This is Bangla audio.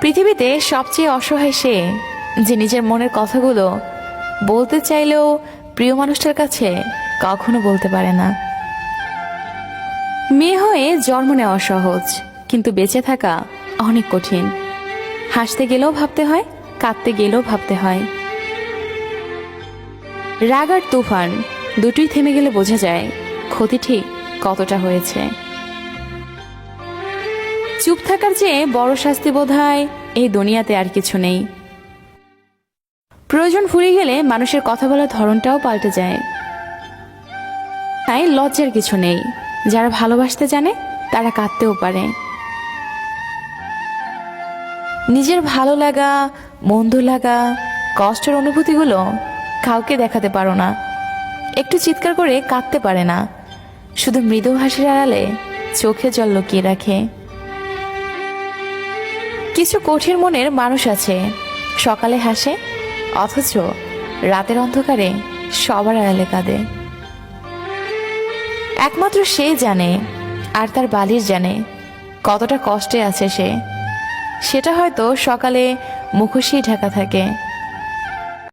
পৃথিবীতে সবচেয়ে অসহায় সে, যে নিজের মনের কথাগুলো বলতে চাইলেও প্রিয় মানুষটার কাছে কখনো বলতে পারে না। মেয়ে হয়ে জন্ম নেওয়া সহজ, কিন্তু বেঁচে থাকা অনেক কঠিন। হাসতে গেলেও ভাবতে হয়, কাঁদতে গেলেও ভাবতে হয়। রাগ আর তুফান দুটোই থেমে গেলে বোঝা যায় ক্ষতি ঠিক কতটা হয়েছে। চুপ থাকার চেয়ে বড় শাস্তি বোধ হয় এই দুনিয়াতে আর কিছু নেই। প্রয়োজন ফুরিয়ে গেলে মানুষের কথা বলার ধরনটাও পাল্টে যায়। তাই লজ্জার কিছু নেই। যারা ভালোবাসতে জানে, তারা কাঁদতেও পারে। নিজের ভালো লাগা, মন্দ লাগা, কষ্টের অনুভূতিগুলো কাউকে দেখাতে পারো না। একটু চিৎকার করে কাঁদতে পারে না। শুধু মৃদু হাসির আড়ালে চোখে জল লুকিয়ে রাখে। কিছু কঠিন মনের মানুষ আছে। সকালে হাসে, অথচ রাতের অন্ধকারে সবার আড়ালে কাঁদে। একমাত্র সে জানে, আর তার বালির জানে, কতটা কষ্টে আছে সে। সেটা হয়তো সকালে মুখোশেই ঢাকা থাকে